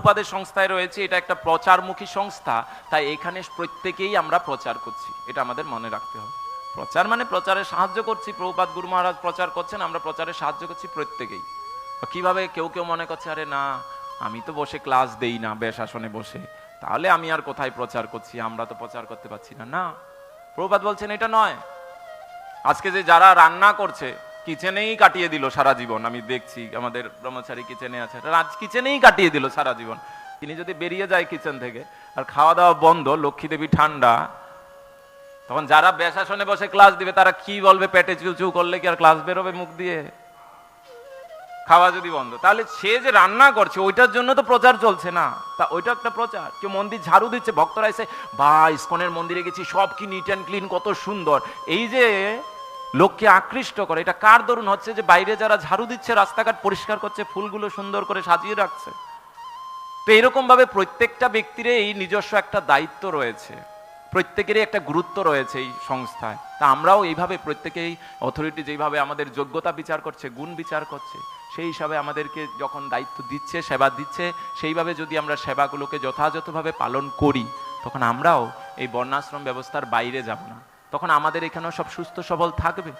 উপাদের সংস্থায় রয়েছে, এটা একটা প্রচারমুখী সংস্থা, তাই এখানে প্রত্যেকেই আমরা প্রচার করছি, এটা আমাদের মনে রাখতে হবে। প্রচার মানে প্রচারে সাহায্য করছি প্রভুপাত গুরু মহারাজ প্রচার করছেন, আমরা প্রচারে সাহায্য করছি প্রত্যেকেই। কীভাবে কেউ কেউ মনে করছে, আরে না, আমি তো বসে ক্লাস দেই না, বেশ আসনে বসে, তাহলে আমি আর কোথায় প্রচার করছি, আমরা তো প্রচার করতে পারছি না। না প্রভুপাত বলছেন, এটা নয়। আজকে যে যারা রান্না করছে কিচেনেই কাটিয়ে দিল সারা জীবন। আমি দেখছি, আমাদের ব্রহ্মচারী কিচেনে আছে। রাজ কিচেনেই কাটিয়ে দিল সারা জীবন। তিনি যদি বেরিয়ে যায় কিচেন থেকে, আর খাওয়া দাওয়া বন্ধ, লক্ষ্মী দেবী ঠান্ডা, তখন যারা বেশাসনে বসে ক্লাস দিবে, তারা কি বলবে, পেটে চু চু করলে কি আর ক্লাস বেরোবে মুখ দিয়ে? খাওয়া যদি বন্ধ, তাহলে সে যে রান্না করছে, ওইটার জন্য তো প্রচার চলছে না। তা ওইটা একটা প্রচার। কেউ মন্দির ঝাড়ু দিচ্ছে, ভক্তরা এসে বা ইস্কনের মন্দিরে গেছি, সব কি নিট অ্যান্ড ক্লিন কত সুন্দর। এই যে লোককে আকৃষ্ট করে। এটা কার দরুন হচ্ছে যে বাইরে যারা ঝাড়ু দিচ্ছে, রাস্তাঘাট পরিষ্কার করছে, ফুলগুলো সুন্দর করে সাজিয়ে রাখছে? তো এরকম ভাবে প্রত্যেকটা ব্যক্তির এই নিজস্ব একটা দায়িত্ব রয়েছে। প্রত্যেকেরই একটা গুরুত্ব রয়েছে এই সংস্থায়। তা আমরাও এইভাবে প্রত্যেকেই অথরিটি যেইভাবে আমাদের যোগ্যতা বিচার করছে, গুণ বিচার করছে, সেই হিসাবে আমাদেরকে যখন দায়িত্ব দিচ্ছে, সেবা দিচ্ছে, সেইভাবে যদি আমরা সেবাগুলোকে যথাযথভাবে পালন করি, তখন আমরাও এই বর্ণাশ্রম ব্যবস্থার বাইরে যাব না। তখন আমাদের এখানেও সব সুস্থ সবল থাকবে।